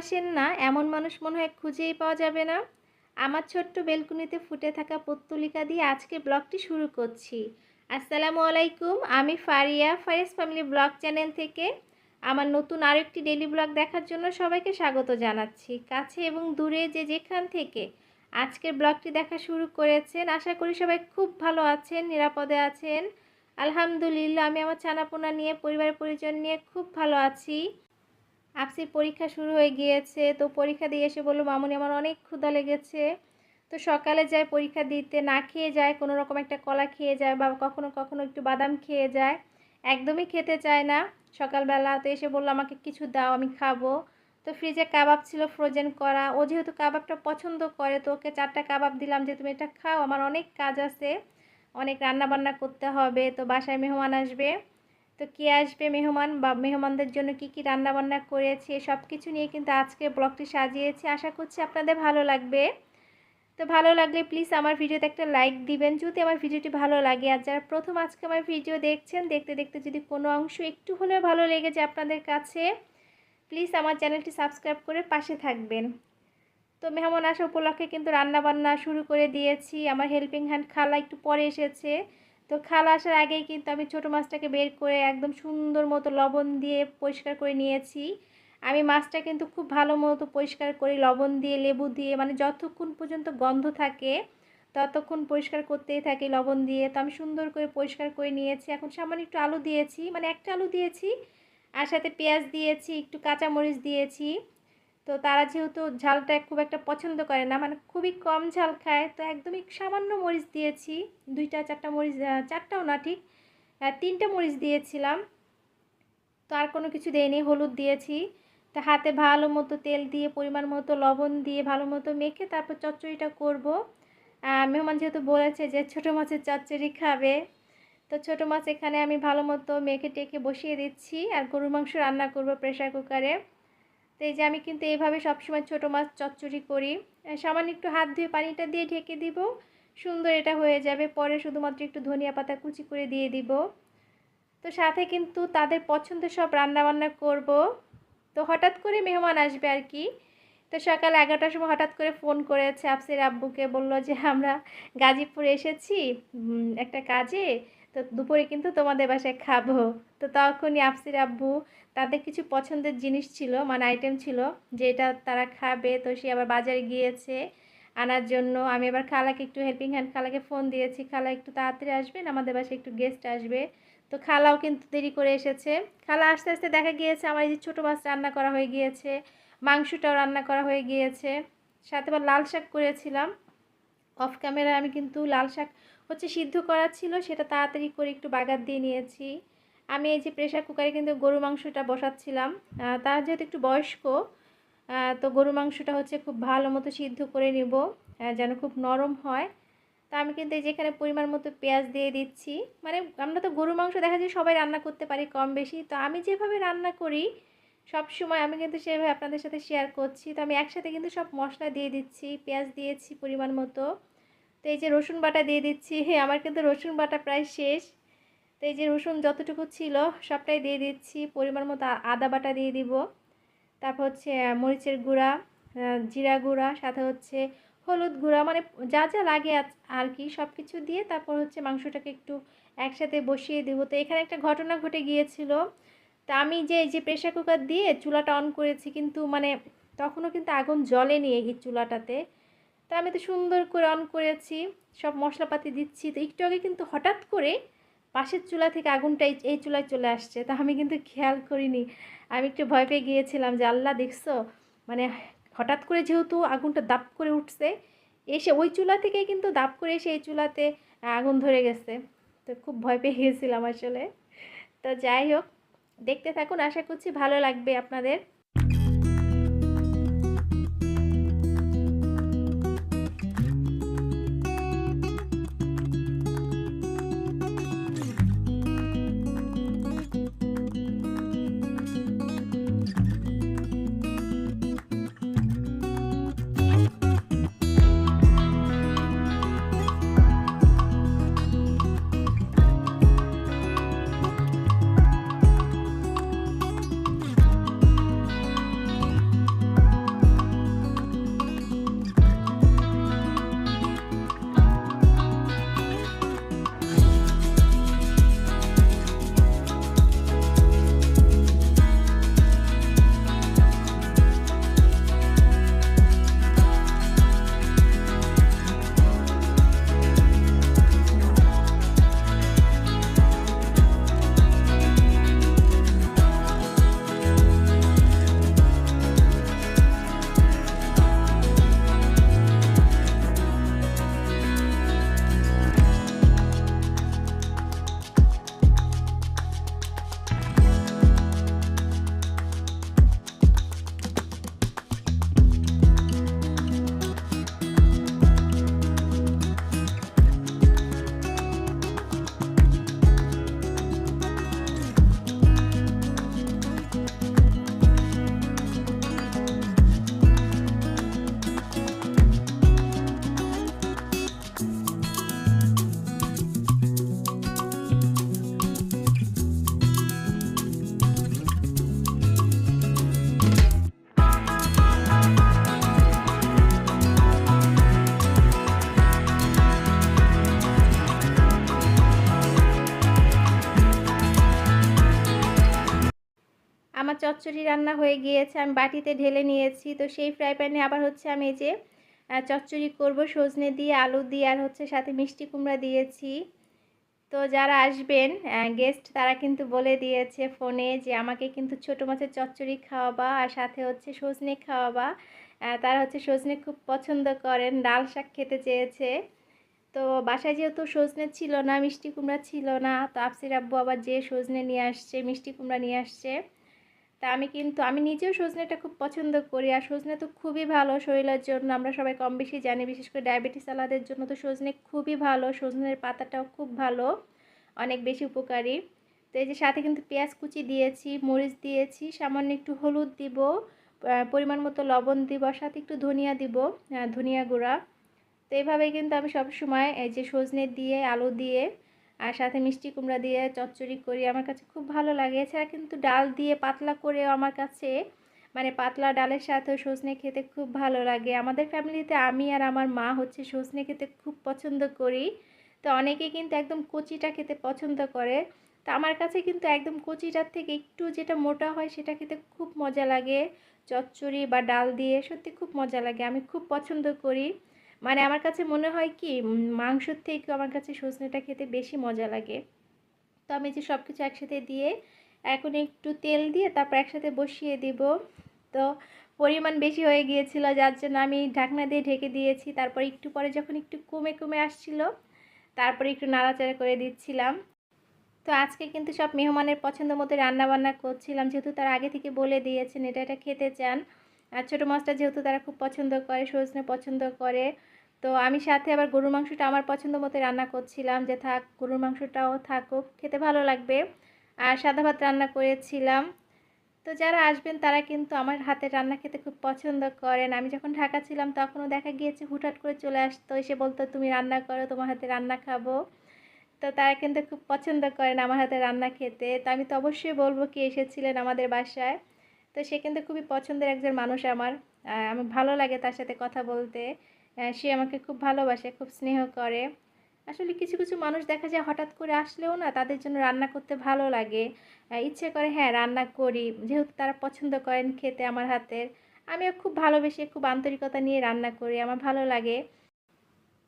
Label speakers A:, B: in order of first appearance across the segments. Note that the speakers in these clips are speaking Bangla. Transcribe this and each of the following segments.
A: ভালোবাসেন না, এমন মানুষ মনে হয় খুঁজেই পাওয়া যাবে না। আমার ছোট্ট বেলকুনিতে ফুটে থাকা পত্তলিকা দিয়ে আজকে ব্লগটি শুরু করছি। আসসালামু আলাইকুম, আমি Faria Faris family blog channel থেকে। আমার নতুন আরেকটি ডেলি ব্লগ দেখার জন্য সবাইকে স্বাগত জানাচ্ছি। কাছে এবং দূরে যে যেখান থেকে আজকের ব্লগটি দেখা শুরু করেছেন, আশা করি সবাই খুব ভালো আছেন, নিরাপদে আছেন। আলহামদুলিল্লাহ, আমি আমার চানাপোনা নিয়ে পরিবার পরিজন নিয়ে খুব ভালো আছি। আপসির পরীক্ষা শুরু হয়ে গিয়েছে। তো পরীক্ষা দিয়ে এসে বলল, মামুনি, আমার অনেক ক্ষুধা লেগেছে। তো সকালে যায় পরীক্ষা দিতে, না খেয়ে যায়, কোনো রকম একটা কলা খেয়ে যায় বা কখনো কখনো একটু বাদাম খেয়ে যায়। একদমই খেতে চায় না। সকালবেলা তো এসে বলল, আমাকে কিছু দাও, আমি খাব। তো ফ্রিজে কাবাব ছিল ফ্রোজেন করা। ও যেহেতু কাবাবটা পছন্দ করে, তো ওকে চারটা কাবাব দিলাম যে, তুমি এটা খাও, আমার অনেক কাজ আছে, অনেক রান্না বান্না করতে হবে, তো বাসায় মেহমান আসবে। তো কে আসবে মেহমান বা মেহমানদের জন্য কি কি রান্না বান্না করেছি সব কিছু নিয়ে কিন্তু আজকে ব্লগটি সাজিয়েছি। আশা করছি আপনাদের ভালো লাগবে। তো ভালো লাগলে প্লিজ আমার ভিডিওতে একটা লাইক দিবেন। যদি আমার ভিডিওটি ভালো লাগে আর যারা প্রথম আজকে আমার ভিডিও দেখছেন, দেখতে দেখতে যদি কোনো অংশ একটু হলেও ভালো লেগে যায় আপনাদের কাছে প্লিজ আমার চ্যানেলটি সাবস্ক্রাইব করে পাশে থাকবেন। তো মেহমান আসা উপলক্ষে কিন্তু রান্নাবান্না শুরু করে দিয়েছি। আমার হেল্পিং হ্যান্ড খালা একটু পরে এসেছে। তো খালা আসার আগেই কিন্তু আমি ছোটো মাছটাকে বের করে একদম সুন্দর মতো লবণ দিয়ে পরিষ্কার করে নিয়েছি। আমি মাছটা কিন্তু খুব ভালো মতো পরিষ্কার করি লবণ দিয়ে, লেবু দিয়ে মানে যতক্ষণ পর্যন্ত গন্ধ থাকে, ততক্ষণ পরিষ্কার করতেই থাকি লবণ দিয়ে। তো আমি সুন্দর করে পরিষ্কার করে নিয়েছি। এখন সামান্য একটু আলু দিয়েছি মানে একটা আলু দিয়েছি, আর সাথে পেঁয়াজ দিয়েছি, একটু কাঁচামরিচ দিয়েছি। তো তারা যেহেতু ঝালটা খুব একটা পছন্দ করে না মানে খুবই কম ঝাল খায়, তো একদমই সামান্য মরিচ দিয়েছি। দুইটা চারটা মরিচ চারটাও না ঠিক তিনটে মরিচ দিয়েছিলাম। তো আর কোনো কিছু দেয়নি হলুদ দিয়েছি। তো হাতে ভালো মতো তেল দিয়ে, পরিমাণ মতো লবণ দিয়ে, ভালো মতো মেখে তারপর চচ্চড়িটা করব। মেহমান যেহেতু বলেছে যে ছোটো মাছের চচ্চড়ি খাবে, তো ছোটো মাছ এখানে আমি ভালো মতো মেখে টেকে বসিয়ে দিচ্ছি। আর গরুর মাংস রান্না করব প্রেশার কুকারে। তো এই যে আমি কিন্তু এইভাবে সবসময় ছোটো মাছ চচ্চড়ি করি। সামান্য একটু হাত ধুয়ে পানিটা দিয়ে ঢেকে দিব। সুন্দর এটা হয়ে যাবে। পরে শুধুমাত্র একটু ধনিয়া পাতা কুচি করে দিয়ে দিব। তো সাথে কিন্তু তাদের পছন্দের সব রান্নাবান্না করব। তো হঠাৎ করে মেহমান আসবে আর কি। তো সকাল এগারোটার সময় হঠাৎ করে ফোন করেছে আফসির আব্বুকে। বলল যে, আমরা গাজীপুর এসেছি। একটা কাজে তো দুপুরে কিন্তু তোমাদের বাসায় খাব। তো তখনই আফসির আব্বু তাদের কিছু পছন্দের জিনিস ছিল মানে আইটেম ছিল, যেটা তারা খাবে। তো সে আবার বাজারে গিয়েছে আনার জন্য। আমি আবার খালাকে একটু হেল্পিং হ্যান্ড খালাকে ফোন দিয়েছি, খালা, একটু তাড়াতাড়ি আসবেন আমাদের বাসায় একটু গেস্ট আসবে। তো খালাও কিন্তু দেরি করে এসেছে। খালা আস্তে আস্তে দেখা গিয়েছে আমার এই যে ছোটো মাছ রান্না করা হয়ে গিয়েছে, মাংসটাও রান্না করা হয়ে গিয়েছে। সাথে আবার লাল শাক করেছিলাম। অফ ক্যামেরায় আমি কিন্তু লাল শাক হচ্ছে সিদ্ধ করা ছিল, সেটা তাড়াতাড়ি করে একটু বাগার দিয়ে নিয়েছি। আমি এই যে প্রেশার কুকারে কিন্তু গরু মাংসটা বসাচ্ছিলাম। তার যেহেতু একটু বয়স্ক তো গরু মাংসটা হচ্ছে খুব ভালো মতো সিদ্ধ করে নিব যেন খুব নরম হয়। তা আমি কিন্তু এই যেখানে পরিমাণ মতো পেঁয়াজ দিয়ে দিচ্ছি। মানে আমরা তো গরু মাংস দেখা যায় সবাই রান্না করতে পারি কম বেশি তো আমি যেভাবে রান্না করি, সব সময় আমি কিন্তু সেভাবে আপনাদের সাথে শেয়ার করছি। তো আমি একসাথে কিন্তু সব মশলা দিয়ে দিচ্ছি, পেঁয়াজ দিয়েছি পরিমাণ মতো। তো এই যে রসুন বাটা দিয়ে দিচ্ছি। আমার কিন্তু রসুন বাটা প্রায় শেষ। তো এই যে রসুন যতটুকু ছিল সবটাই দিয়ে দিচ্ছি। পরিমাণ মতো আদা বাটা দিয়ে দিব। তারপর হচ্ছে মরিচের গুঁড়া জিরা গুঁড়া, সাথে হচ্ছে হলুদ গুঁড়া মানে যা যা লাগে আর কি সব কিছু দিয়ে তারপর হচ্ছে মাংসটাকে একটু একসাথে বসিয়ে দেবো। তো এখানে একটা ঘটনা ঘটে গিয়েছিল। তা আমি যে, এই যে প্রেশার কুকার দিয়ে চুলাটা অন করেছি, কিন্তু মানে তখনও কিন্তু আগুন জ্বলেনি এই চুলাটাতে। তা আমি তো সুন্দর করে অন করেছি, সব মশলাপাতি দিচ্ছি। তো একটু আগে কিন্তু হঠাৎ করে পাশের চুলা থেকে আগুনটা এই চুলায় চলে আসছে। তা আমি কিন্তু খেয়াল করিনি। আমি একটু ভয় পেয়ে গিয়েছিলাম যে, আল্লাহ, দেখছ? মানে হঠাৎ করে যেহেতু আগুনটা দাপ করে উঠছে, এসে ওই চুলা থেকেই কিন্তু দাপ করে এসে এই চুলাতে আগুন ধরে গেছে। তো খুব ভয় পেয়ে গিয়েছিলাম আসলে। তো যাই হোক, দেখতে থাকুন। আশা করছি ভালো লাগবে আপনাদের। চচ্চড়ি রান্না হয়ে গিয়েছে, আমি বাটিতে ঢেলে নিয়েছি। তো সেই ফ্রাই প্যানে আবার হচ্ছে আমি এই যে চচ্চড়ি করব, সজনে দিয়ে, আলু দিয়ে, আর হচ্ছে সাথে মিষ্টি কুমড়া দিয়েছি। তো যারা আসবেন গেস্ট তারা কিন্তু বলে দিয়েছে ফোনে যে, আমাকে কিন্তু ছোটো মাছের চচ্চড়ি খাওয়াবা, আর সাথে হচ্ছে সজনে খাওয়াবা। তারা হচ্ছে সজনে খুব পছন্দ করেন, ডাল শাক খেতে চেয়েছে। তো বাসায় যেহেতু সজনে ছিল না, মিষ্টি কুমড়া ছিল না, তো আফসির আব্বু আবার যে সজনে নিয়ে আসছে, মিষ্টি কুমড়া নিয়ে আসছে তা আমি কিন্তু, আমি নিজেও সজনেটা খুব পছন্দ করি। আর সজনে তো খুবই ভালো শরীরের জন্য, আমরা সবাই কম বেশি জানি, বিশেষ করে ডায়াবেটিস আলাদের জন্য তো সজনে খুবই ভালো, সজনের পাতাটাও খুব ভালো, অনেক বেশি উপকারী। তো এই যে সাথে কিন্তু পেঁয়াজ কুচি দিয়েছি, মরিচ দিয়েছি, সামান্য একটু হলুদ দিব পরিমাণ মতো লবণ দিব, আর সাথে একটু ধনিয়া দিব ধনিয়া গুঁড়া। তো এইভাবেই কিন্তু আমি সবসময় এই যে সজনে দিয়ে, আলু দিয়ে আর সাথে মিষ্টি কুমড়া দিয়ে চচ্চড়ি করি, আমার কাছে খুব ভালো লাগে। এছাড়া কিন্তু ডাল দিয়ে পাতলা করেও আমার কাছে মানে পাতলা ডালের সাথেও সজনে খেতে খুব ভালো লাগে। আমাদের ফ্যামিলিতে আমি আর আমার মা হচ্ছে সজনে খেতে খুব পছন্দ করি। তো অনেকে কিন্তু একদম কচিটা খেতে পছন্দ করে। তো আমার কাছে কিন্তু একদম কচিটার থেকে একটু যেটা মোটা হয় সেটা খেতে খুব মজা লাগে। চচ্চড়ি বা ডাল দিয়ে সত্যি খুব মজা লাগে, আমি খুব পছন্দ করি। মানে আমার কাছে মনে হয় কি মাংসর থেকেও আমার কাছে সজনেটা খেতে বেশি মজা লাগে। তো আমি যে সব কিছু একসাথে দিয়ে এখন একটু তেল দিয়ে তারপর একসাথে বসিয়ে দিব। তো পরিমাণ বেশি হয়ে গিয়েছিল, যার জন্য আমি ঢাকনা দিয়ে ঢেকে দিয়েছি। তারপর একটু পরে যখন একটু কমে কমে আসছিল, তারপরে একটু নাড়াচাড়া করে দিচ্ছিলাম। তো আজকে কিন্তু সব মেহমানের পছন্দ মতো রান্নাবান্না করছিলাম। যেহেতু তার আগে থেকে বলে দিয়েছেন, এটা এটা খেতে চান। আর ছোটো মাছটা যেহেতু তারা খুব পছন্দ করে, সজনে পছন্দ করে, তো আমি সাথে আবার গরুর মাংসটা আমার পছন্দ মতো রান্না করছিলাম যে থাক, গরুর মাংসটাও থাকুক, খেতে ভালো লাগবে। আর সাদা ভাত রান্না করেছিলাম। তো যারা আসবেন তারা কিন্তু আমার হাতের রান্না খেতে খুব পছন্দ করেন। আমি যখন ঢাকা ছিলাম তখনও দেখা গিয়েছে হুটহাট করে চলে আসতো, এসে বলতো, তুমি রান্না করো, তোমার হাতে রান্না খাব। তো তারা কিন্তু খুব পছন্দ করেন আমার হাতে রান্না খেতে। তো আমি তো অবশ্যই বলব কি এসেছিলেন আমাদের বাসায়। তো সে কিন্তু খুবই পছন্দের একজন মানুষ আমার। আমার ভালো লাগে তার সাথে কথা বলতে। সে আমাকে খুব ভালোবাসে, খুব স্নেহ করে। আসলে কিছু কিছু মানুষ দেখা যায় হঠাৎ করে আসলেও না তাদের জন্য রান্না করতে ভালো লাগে। ইচ্ছে করে হ্যাঁ রান্না করি। যেহেতু তারা পছন্দ করেন খেতে আমার হাতের, আমিও খুব ভালোবেসে, খুব আন্তরিকতা নিয়ে রান্না করি, আমার ভালো লাগে।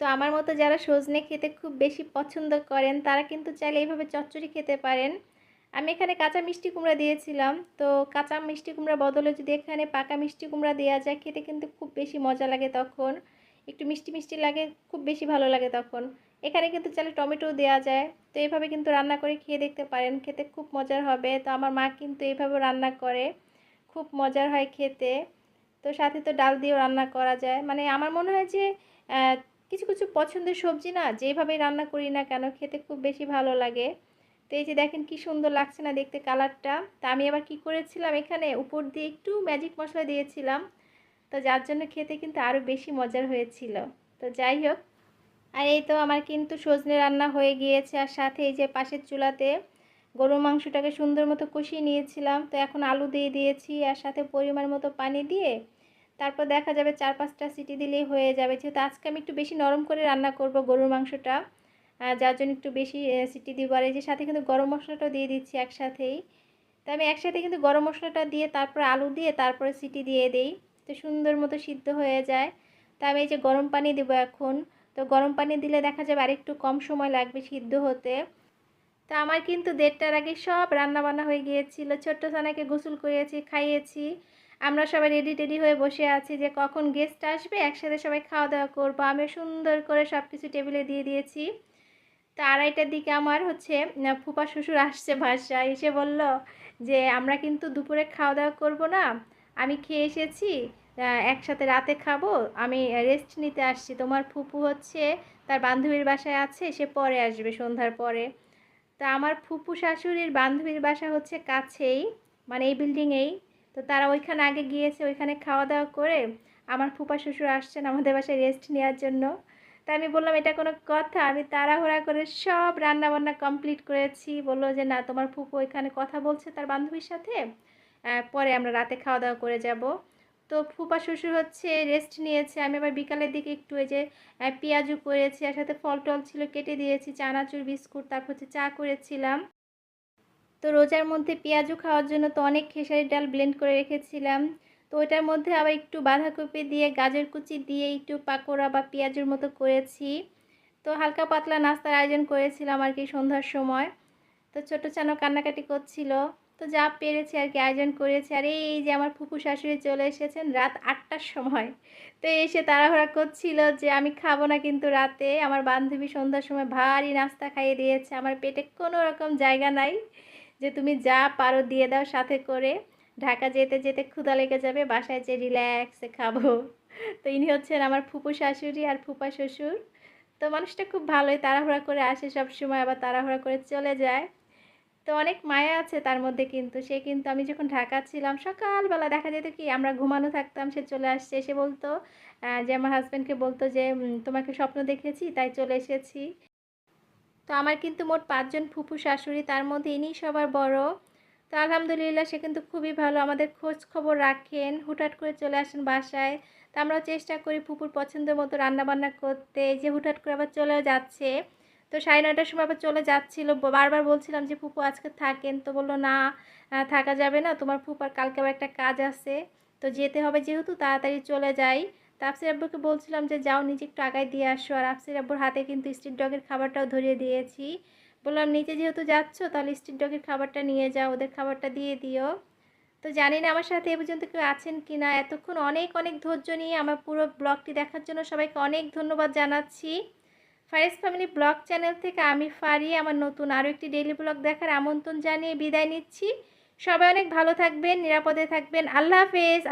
A: তো আমার মতো যারা সজনে খেতে খুব বেশি পছন্দ করেন, তারা কিন্তু চাইলে এইভাবে চচ্চড়ি খেতে পারেন। আমি এখানে কাঁচা মিষ্টি কুমড়া দিয়েছিলাম। তো কাঁচা মিষ্টি কুমড়ার বদলে যদি এখানে পাকা মিষ্টি কুমড়া দেওয়া যায়, খেতে কিন্তু খুব বেশি মজা লাগে তখন। একটু মিষ্টি মিষ্টি লাগে, খুব বেশি ভালো লাগে তখন। এখানে কিন্তু চাইলে টমেটো দেওয়া যায়। তো এইভাবে কিন্তু রান্না করে খেয়ে দেখতে পারেন, খেতে খুব মজার হবে। তো আমার মা কিন্তু এইভাবে রান্না করে, খুব মজার হয় খেতে। তো সাথে তো ডাল দিয়েও রান্না করা যায়। মানে আমার মনে হয় যে কিছু কিছু পছন্দের সবজি না যেভাবে রান্না করি না কেন, খেতে খুব বেশি ভালো লাগে। তো এই যে দেখেন কি সুন্দর লাগছে না দেখতে কালারটা। তা আমি আবার কি করেছিলাম এখানে? উপর দিয়ে একটু ম্যাজিক মশলা দিয়েছিলাম। তো যার জন্য খেতে কিন্তু আরও বেশি মজার হয়েছিল। তো যাই হোক, আর এই তো আমার কিন্তু সজনে রান্না হয়ে গিয়েছে। আর সাথে এই যে পাশের চুলাতে গরুর মাংসটাকে সুন্দর মতো কষিয়ে নিয়েছিলাম। তো এখন আলু দিয়ে দিয়েছি আর সাথে পরিমাণ মতো পানি দিয়ে তারপর দেখা যাবে চার পাঁচটা সিটি দিলেই হয়ে যাবে। যেহেতু আজকে আমি একটু বেশি নরম করে রান্না করব গরুর মাংসটা। যার জন্য একটু বেশি সিটি দিব। আর এই যে সাথে কিন্তু গরম মশলাটাও দিয়ে দিচ্ছি একসাথেই। তো আমি একসাথে কিন্তু গরম মশলাটা দিয়ে, তারপরে আলু দিয়ে, তারপরে সিটি দিয়ে দিই। তো সুন্দর মতো সিদ্ধ হয়ে যায়। তো আমি এই যে গরম পানি দেবো এখন। তো গরম পানি দিলে দেখা যাবে আরেকটু কম সময় লাগবে সিদ্ধ হতে। তো আমার কিন্তু দেড়টার আগে সব রান্না বান্না হয়ে গিয়েছিল। ছোট্ট সানাকে গোসল করিয়েছি, খাইয়েছি। আমরা সবাই রেডি টেডি হয়ে বসে আছি যে কখন গেস্ট আসবে, একসাথে সবাই খাওয়া দাওয়া করব। আমি সুন্দর করে সব কিছু টেবিলে দিয়ে দিয়েছি। তো আড়াইটার দিকে আমার হচ্ছে ফুপা শ্বশুর আসছে ভাষা এসে বলল যে, আমরা কিন্তু দুপুরে খাওয়া দাওয়া করব না। আমি খেয়ে এসেছি একসাথে রাতে খাব। আমি রেস্ট নিতে আসছি। তোমার ফুপু হচ্ছে, তার বান্ধবীর বাসায় আছে, সে পরে আসবে সন্ধ্যার পরে। তা আমার ফুপু শাশুড়ির বান্ধবীর বাসা হচ্ছে কাছেই মানে এই বিল্ডিংয়েই। তো তারা ওইখানে আগে গিয়েছে, ওইখানে খাওয়া দাওয়া করে। আমার ফুপা শ্বশুর আসছেন আমাদের বাসায় রেস্ট নেওয়ার জন্য। তা আমি বললাম, এটা কোনো কথা। আমি তাড়াহুড়া করে সব রান্না বান্না কমপ্লিট করেছি। বলল যে, না, তোমার ফুপু ওইখানে কথা বলছে তার বান্ধবীর সাথে। পরে আমরা রাতে খাওয়া দাওয়া করে যাব। তো ফুপা শ্বশুর হচ্ছে রেস্ট নিয়েছে। আমি আবার বিকালের দিকে একটু এই যে পেঁয়াজু করেছি, আর সাথে ফল টল ছিল কেটে দিয়েছি, চানাচুর, বিস্কুট, তারপর হচ্ছে চা করেছিলাম। তো রোজার মধ্যে পেঁয়াজু খাওয়ার জন্য তো অনেক খেসারির ডাল ব্লেন্ড করে রেখেছিলাম। তো ওইটার মধ্যে আবার একটু বাঁধাকপি দিয়ে, গাজর কুচি দিয়ে একটু পাকোড়া বা পেঁয়াজের মতো করেছি। তো হালকা পাতলা নাস্তার আয়োজন করেছিলাম আর কি সন্ধ্যার সময়। তো ছোটো চানো কান্নাকাটি করছিল। তো যা পেরেছি আর কি আয়োজন করেছি। আর এই যে আমার ফুপু শাশুড়ি চলে এসেছেন রাত আটটার সময়। তো এসে তাড়াহুড়া করছিল যে আমি খাব না কিন্তু রাতে। আমার বান্ধবী সন্ধ্যার সময় ভারী নাস্তা খাইয়ে দিয়েছে। আমার পেটে কোনো রকম জায়গা নাই যে তুমি যা পারো দিয়ে দাও সাথে করে। ঢাকা যেতে যেতে ক্ষুধা লেগে যাবে, বাসায় যে রিল্যাক্সে খাব। তো ইনি হচ্ছেন আমার ফুপু শাশুড়ি আর ফুপা শ্বশুর। তো মানুষটা খুব ভালোই তাড়াহুড়া করে আসে সব সময় আবার তাড়াহুড়া করে চলে যায়। তো অনেক মায়া আছে তার মধ্যে কিন্তু। সে কিন্তু আমি যখন ঢাকা ছিলাম, সকালবেলা দেখা যেত কি আমরা ঘুমানো থাকতাম, সে চলে আসছে, এসে বলতো যে আমার হাজব্যান্ডকে বলতো যে তোমাকে স্বপ্ন দেখেছি, তাই চলে এসেছি। তো আমার কিন্তু মোট পাঁচজন ফুপু শাশুড়ি, তার মধ্যে ইনি সবার বড়। তো আলহামদুলিল্লাহ, সে কিন্তু খুবই ভালো। আমাদের খোঁজ খবর রাখেন, হুটহাট করে চলে আসেন বাসায়। তো আমরা চেষ্টা করি ফুপুর পছন্দের মতো রান্নাবান্না করতে। যে হুটহাট করে আবার চলেও যাচ্ছে। তো সাড়ে নয়টার সময় আবার চলে যাচ্ছিল। বারবার বলছিলাম যে, ফুপু, আজকে থাকেন? তো বলল, না থাকা যাবে না। তোমার ফুপার কালকে আবার একটা কাজ আছে। তো যেতে হবে যেহেতু, তাড়াতাড়ি চলে যাই। তো আফসির আব্বুকে বলছিলাম যে, যাও, নিজে একটু আগায় দিয়ে আসো। আর আফসির আব্বুর হাতে কিন্তু স্ট্রিট ডগের খাবারটাও ধরিয়ে দিয়েছি। বললাম, নিচে যেহেতু যাচ্ছ, তাহলে স্ট্রিট ডগের খাবারটা নিয়ে যাও, ওদের খাবারটা দিয়ে দিও। তো জানি না আমার সাথে এ পর্যন্ত কেউ আছেন কি না এতক্ষণ অনেক অনেক ধৈর্য নিয়ে আমার পুরো ব্লগটি দেখার জন্য সবাইকে অনেক ধন্যবাদ জানাচ্ছি। ফারেস ফ্যামিলি ব্লগ চ্যানেল থেকে আমি ফারি, আমার নতুন আরও একটি ডেইলি ব্লগ দেখার আমন্ত্রণ জানিয়ে বিদায় নিচ্ছি। সবাই অনেক ভালো থাকবেন, নিরাপদে থাকবেন। আল্লাহ হাফেজ।